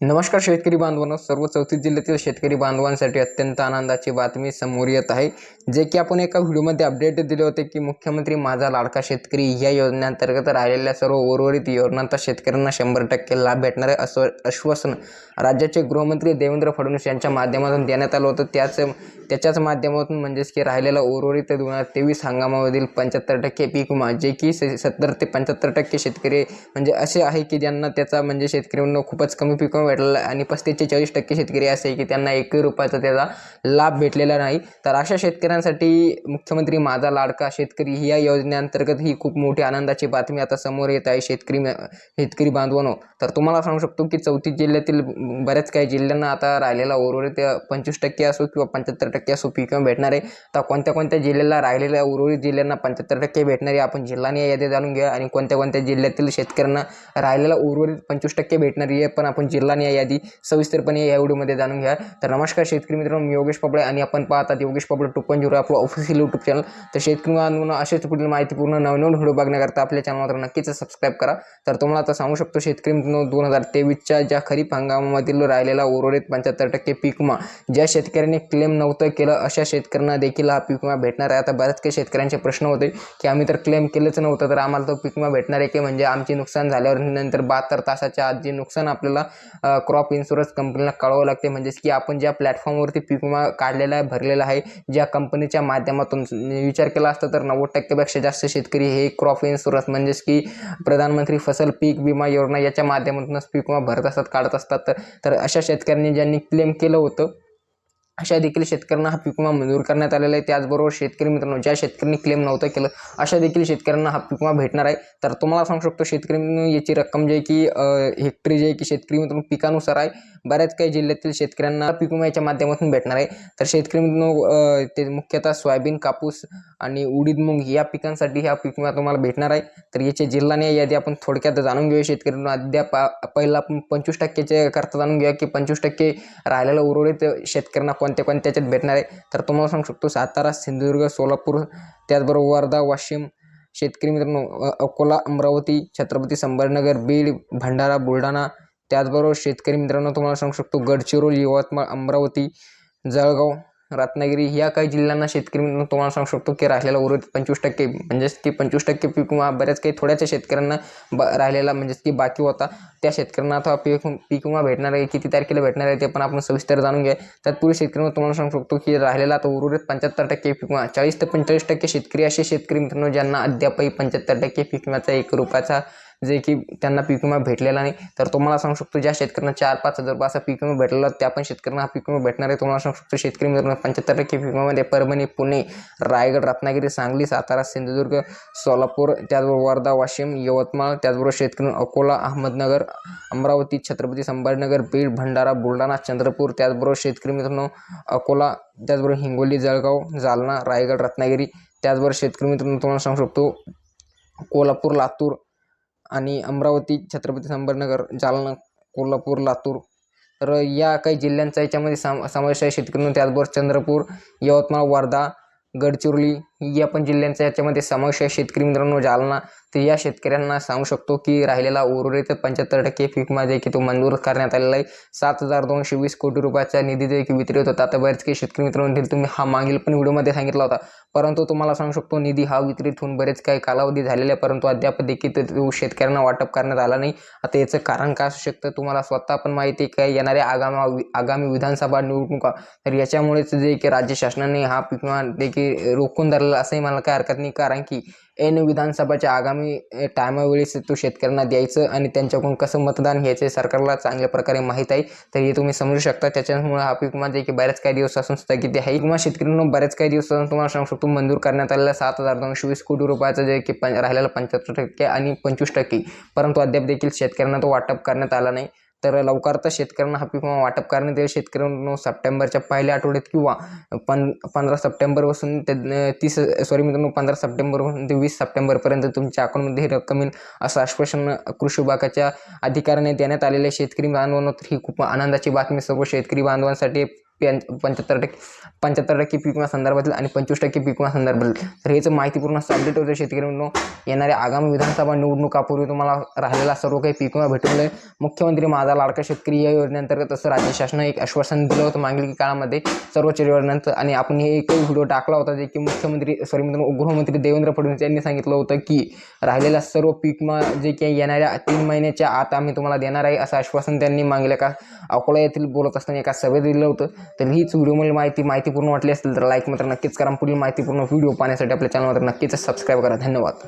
नमस्कार शेतकरी बांधवांनो सर्व चौथी जिल्ह्यातील शेतकरी बांधवांसाठी अत्यंत आनंदाची बातमी समोर येत आहे. जे की आपण एका व्हिडिओमध्ये अपडेट दिले होते की मुख्यमंत्री माझा लाडका शेतकरी या योजनेअंतर्गत राहिलेल्या सर्व उर्वरित योजनांचा शेतकऱ्यांना शंभर टक्के लाभ भेटणार आहे असं आश्वासन राज्याचे गृहमंत्री देवेंद्र फडणवीस यांच्या माध्यमातून देण्यात आलं होतं. त्याच त्याच्याच माध्यमातून म्हणजेच की राहिलेला उर्वरित दोन हजार तेवीस हंगामामधील पंच्याहत्तर टक्के पीक विमा जे की सत्तर ते पंच्याहत्तर टक्के शेतकरी म्हणजे असे आहे की ज्यांना त्याचा म्हणजे शेतकऱ्यांना खूपच कमी पीक भेटलेला आणि पस्तीस ते चाळीस टक्के शेतकरी असे की त्यांना एकही रुपयाचा त्याचा लाभ भेटलेला नाही. तर अशा शेतकऱ्यांसाठी मुख्यमंत्री माझा लाडका शेतकरी ही या योजनेअंतर्गत ही खूप मोठी आनंदाची बातमी आता समोर येत आहे शेतकरी शेतकरी बांधवांनो. तर तुम्हाला सांगू शकतो की चौतीस जिल्ह्यातील बऱ्याच काही जिल्ह्यांना आता राहिलेला उर्वरित पंचवीस टक्के असो किंवा पंच्याहत्तर टक्के असो पीक भेटणार. आहे तर कोणत्या कोणत्या जिल्ह्याला राहिलेल्या उर्वरित जिल्ह्यांना पंच्याहत्तर टक्के भेटणार आहे आपण जिल्हाने यादी जाणून घ्या आणि कोणत्या कोणत्या जिल्ह्यातील शेतकऱ्यांना राहिलेला उर्वरित पंचवीस टक्के भेटणार आहे पण आपण जिल्हा जिल्हाने यादी सविस्तरपणे या व्हिडिओमध्ये जाणून घ्या. तर नमस्कार शेतकरी मित्रांनो मी योगेश पापडे आणि आपण पाहतात Yogesh Papade two point zero आपलं ऑफिशियल यूट्यूब चॅनल तर शेतकरी बांधवांनो असेच पुढील माहितीपूर्ण नवनवीन व्हिडिओ बघण्याकरता आपल्या चॅनल मात्र नक्कीच सबस्क्राईब करा. तर तुम्हाला आता सांगू शकतो शेतकरी मित्रांनो दोन हजार तेवीसच्या ज्या खरीप हंगामामधील राहिलेला उर्वरित पंच्याहत्तर टक्के पीक विमा ज्या शेतकऱ्यांनी क्लेम नव्हतं केलं अशा शेतकऱ्यांना देखील हा पीक विमा भेटणार आहे. आता बऱ्याच काही शेतकऱ्यांचे प्रश्न होते की आम्ही तर क्लेम केलंच नव्हतं तर आम्हाला तो पीक विमा भेटणार आहे की म्हणजे आमचे नुकसान झाल्यावर नंतर बहात्तर तासाच्या आत जे नुकसान आपल्याला क्रॉप इन्शुरन्स कंपनीला कळवावं लागते. म्हणजेच की आपण ज्या प्लॅटफॉर्मवरती पीक विमा काढलेला आहे भरलेला आहे ज्या कंपनीच्या माध्यमातून विचार केला असता तर नव्वद टक्केपेक्षा जास्त शेतकरी हे क्रॉप इन्शुरन्स म्हणजेच की प्रधानमंत्री फसल पीक विमा योजना याच्या माध्यमातूनच पीक विमा भरत असतात काढत असतात. तर तर अशा शेतकऱ्यांनी ज्यांनी क्लेम केलं होतं अशा देखील शेतकऱ्यांना हा पीक विमा मंजूर करण्यात आलेला आहे. त्याचबरोबर शेतकरी मित्रांनो ज्या शेतकऱ्यांनी क्लेम नव्हतं केलं अशा देखील शेतकऱ्यांना हा पीक विमा भेटणार आहे. तर तुम्हाला सांगू शकतो शेतकरी मित्रांनो याची रक्कम जी आहे की हेक्टरी जी आहे की शेतकरी मित्रांनो पिकानुसार आहे. बऱ्याच काही जिल्ह्यातील शेतकऱ्यांना पीक विम्याच्या माध्यमातून भेटणार आहे. तर शेतकरी मित्रांनो ते मुख्यतः सोयाबीन कापूस आणि उडीद मूग या पिकांसाठी हा पीक विमा तुम्हाला भेटणार आहे. तर याचे जिल्हाने यादी आपण थोडक्यात जाणून घेऊया. शेतकऱ्यांना अद्याप पहिला आपण पंचवीस टक्केचे करता जाणून घेऊया की पंचवीस टक्के राहिलेलं उर्वरित शेतकऱ्यांना कोणत्या कोणत्या त्याच्यात भेटणार आहे? तर तुम्हाला सांगू शकतो सातारा सिंधुदुर्ग सोलापूर त्याचबरोबर वर्धा वाशिम शेतकरी मित्रांनो अकोला अमरावती छत्रपती संभाजीनगर बीड भंडारा बुलढाणा त्याचबरोबर शेतकरी मित्रांनो तुम्हाला सांगू शकतो गडचिरोली यवतमाळ अमरावती जळगाव रत्नागिरी या काही जिल्ह्यांना शेतकरी तुम्हाला सांगू शकतो की राहिलेला उर्वरित पंचवीस टक्के म्हणजेच की पंचवीस टक्के पीक विमा बऱ्याच काही थोड्याशा शेतकऱ्यांना ब राहिलेला म्हणजेच की बाकी होता. त्या शेतकऱ्यांना आता पीक पीक विमा भेटणार आहे किती तारखेला भेटणार आहे ते पण आपण सविस्तर जाणून घ्या. त्यात पुढे शेतकऱ्यांना तुम्हाला सांगू शकतो की राहिलेला आता उर्वरित पंच्याहत्तर टक्के पीक विमा चाळीस ते पंचेचाळीस टक्के शेतकरी असे शेतकरी मित्रांनो ज्यांना अद्यापही पंच्याहत्तर टक्के पीक विम्याचा एक रुपयाचा जे की त्यांना पीक विमा भेटलेला नाही. तर तुम्हाला सांगू शकतो ज्या शेतकऱ्यांना चार पाच हजार रुपयाचा पीक विमा भेटलेला त्या पण शेतकऱ्यांना हा पीक विमा भेटणार आहे. तुम्हाला सांगू शकतो शेतकरी मित्रांनो पंच्याहत्तर टक्के पीक विमामध्ये परभणी पुणे रायगड रत्नागिरी सांगली सातारा सिंधुदुर्ग सोलापूर त्याचबरोबर वर्धा वाशिम यवतमाळ त्याचबरोबर शेतकरी अकोला अहमदनगर अमरावती छत्रपती संभाजीनगर बीड भंडारा बुलढाणा चंद्रपूर त्याचबरोबर शेतकरी मित्रांनो अकोला त्याचबरोबर हिंगोली जळगाव जालना रायगड रत्नागिरी त्याचबरोबर शेतकरी मित्रांनो तुम्हाला सांगू शकतो कोल्हापूर लातूर आणि अमरावती छत्रपती संभाजीनगर जालना कोल्हापूर लातूर. तर या काही जिल्ह्यांचा याच्यामध्ये साम समावेश आहे. शेतकऱ्यांना त्याचबरोबर चंद्रपूर यवतमाळ वर्धा गडचिरोली या पण जिल्ह्यांचा याच्यामध्ये समावेश आहे. शेतकरी मित्रांनो जालना तर या शेतकऱ्यांना सांगू शकतो की राहिलेला उर्वरित पंच्याहत्तर टक्के पीक की तो मंजूर करण्यात आलेला आहे. सात हजार दोनशे वीस कोटी रुपयाचा निधी जे की वितरित होता. आता बरेच काही शेतकरी मित्रांनो तुम्ही हा मागील पण व्हिडिओमध्ये सांगितला होता. परंतु तुम्हाला सांगू शकतो निधी हा वितरित होऊन बरेच काही कालावधी झालेला आहे. परंतु अद्याप देखील तो शेतकऱ्यांना वाटप करण्यात आला नाही. आता याचं कारण काय असू शकतं? तुम्हाला स्वतः पण माहिती आहे काय येणाऱ्या आगामी आगामी विधानसभा निवडणुका. तर याच्यामुळेच जे की राज्य शासनाने हा पीक विमा देखील रोखून धरला धरलेला असंही मला काय हरकत नाही. कारण की एन विधानसभाच्या आगामी टायमावेळेस तो शेतकऱ्यांना द्यायचं आणि त्यांच्याकडून कसं मतदान घ्यायचं सरकारला चांगल्या प्रकारे माहीत आहे. तर हे तुम्ही समजू शकता. त्याच्यामुळे हा पीक विमा जे की बऱ्याच काही दिवसापासून स्थगित आहे. किंवा शेतकऱ्यांना बऱ्याच काही दिवसापासून तुम्हाला सांगू शकतो मंजूर करण्यात आलेला सात हजार दोनशे वीस कोटी रुपयाचं जे की पं राहिलेलं पंच्याहत्तर टक्के आणि पंचवीस टक्के. परंतु अद्याप देखील शेतकऱ्यांना तो वाटप करण्यात आला नाही. तर लवकरात शेतकऱ्यांना हा पीक विमा वाटप करण्यात येईल. शेतकऱ्यांना सप्टेंबरच्या पहिल्या आठवड्यात किंवा पं पंधरा सप्टेंबरपासून ते तीस सॉरी मित्रांनो पंधरा सप्टेंबरपासून ते वीस सप्टेंबरपर्यंत तुमच्या अकाउंटमध्ये ही रक्कम येईल असं आश्वासन कृषी विभागाच्या अधिकाऱ्याने देण्यात आलेल्या शेतकरी बांधवांना तर ही खूप आनंदाची बातमी सर्व शेतकरी बांधवांसाठी पंच्याहत्तर टक्के पंच्याहत्तर टक्के पीक विमा संदर्भातील आणि पंचवीस टक्के पीक विमा संदर्भातील. तर हेच माहितीपूर्ण अपडेट होते शेतकरी म्हणून येणाऱ्या आगामी विधानसभा निवडणुकापूर्वी तुम्हाला राहिलेला सर्व काही पीक विमा भेटून जाईल मुख्यमंत्री माझा लाडका शेतकरी या योजनेअंतर्गत असं राज्य शासनाने एक आश्वासन दिलं होतं मागील काळामध्ये. सर्वोच्च योजनेचं आणि आपण हे एकही व्हिडिओ टाकला होता जे की मुख्यमंत्री सॉरी मित्रांनो गृहमंत्री देवेंद्र फडणवीस यांनी सांगितलं होतं की राहिलेला सर्व पीक विमा जे काही येणाऱ्या तीन महिन्याच्या आत आम्ही तुम्हाला देणार आहे असं आश्वासन त्यांनी मागल्या का अकोला येथील बोलत असताना एका सभेत दिलं होतं. तर हीच व्हिडिओमध्ये माहिती माहितीपूर्ण वाटली असेल तर लाईक मात्र नक्कीच करा. पुढील माहितीपूर्ण व्हिडिओ पाहण्यासाठी आपल्या चॅनल मात्र नक्कीच सबस्क्राईब करा. धन्यवाद.